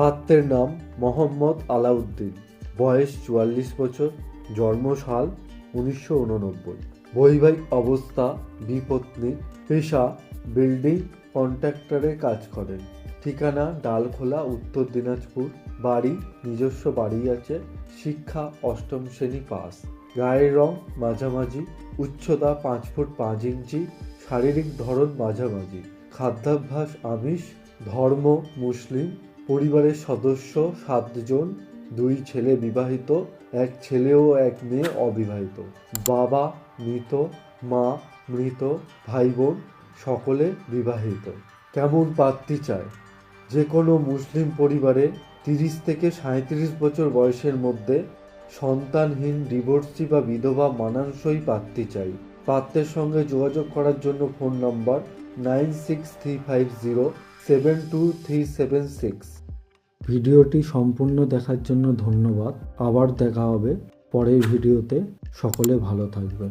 পাত্রের নাম মোহাম্মদ আলাউদ্দিন। বয়স চুয়াল্লিশ বছর, জন্মসাল উনিশশো উননব্বই। বৈবাহিক অবস্থা বিপত্নী পেশা, বিল্ডিং কন্ট্রাক্টরে কাজ করেন। ঠিকানা ডালখোলা, উত্তর দিনাজপুর। বাড়ি, নিজস্ব বাড়ি আছে, শিক্ষা অষ্টম শ্রেণি পাস। গায়ের রং মাঝামাঝি, উচ্চতা পাঁচ ফুট পাঁচ ইঞ্চি, শারীরিক ধরন মাঝামাঝি। খাদ্যাভ্যাস আমিষ, ধর্ম, মুসলিম পরিবারের সদস্য সাতজন, দুই ছেলে বিবাহিত, এক ছেলে ও এক মেয়ে অবিবাহিত। বাবা মৃত, মা মৃত ভাই বোন সকলে বিবাহিত। কেমন পাত্রী চায়? যে কোনো মুসলিম পরিবারে তিরিশ থেকে সাঁত্রিশ বছর বয়সের মধ্যে সন্তানহীন ডিভোর্সি বা বিধবা মানানসই পাত্রী চাই। পাত্রের সঙ্গে যোগাযোগ করার জন্য phone number nine six three five zero seven two three seven six ভিডিওটি সম্পূর্ণ দেখার জন্য ধন্যবাদ। আবার দেখা হবে পরের ভিডিওতে। সকলে ভালো থাকবেন।